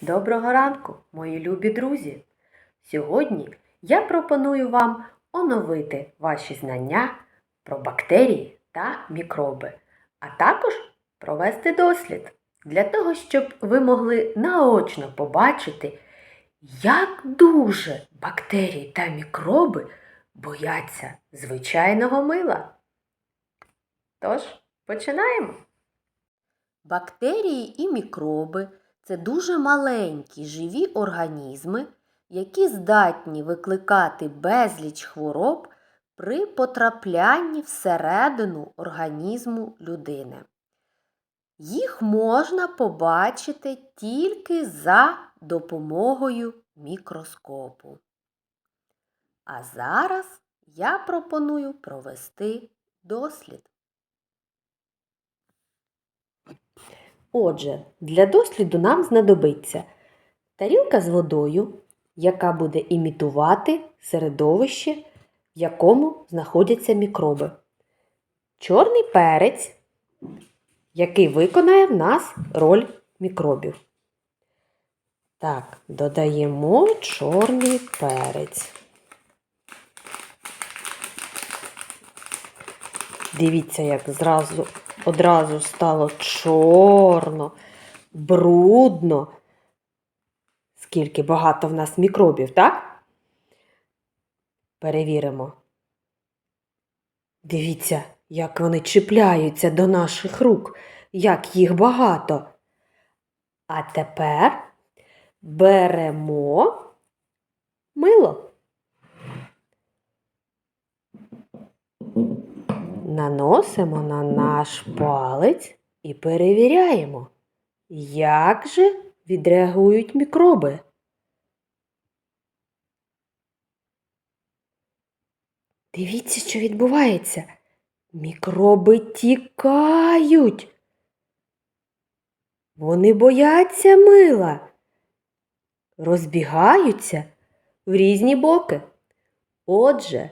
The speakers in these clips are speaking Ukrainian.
Доброго ранку, мої любі друзі! Сьогодні я пропоную вам оновити ваші знання про бактерії та мікроби, а також провести дослід для того, щоб ви могли наочно побачити, як дуже бактерії та мікроби бояться звичайного мила. Тож, починаємо! Бактерії і мікроби це дуже маленькі живі організми, які здатні викликати безліч хвороб при потраплянні всередину організму людини. Їх можна побачити тільки за допомогою мікроскопу. А зараз я пропоную провести дослід. Отже, для досліду нам знадобиться тарілка з водою, яка буде імітувати середовище, в якому знаходяться мікроби. Чорний перець, який виконає в нас роль мікробів. Так, додаємо чорний перець. Дивіться, як зразу одразу стало чорно, брудно. Скільки багато в нас мікробів, так? Перевіримо. Дивіться, як вони чіпляються до наших рук, як їх багато. А тепер беремо мило. Наносимо на наш палець і перевіряємо, як же відреагують мікроби. Дивіться, що відбувається. Мікроби тікають. Вони бояться мила, розбігаються в різні боки. Отже,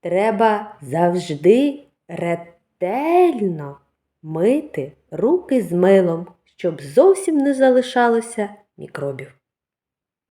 треба завжди ретельно мити руки з милом, щоб зовсім не залишалося мікробів.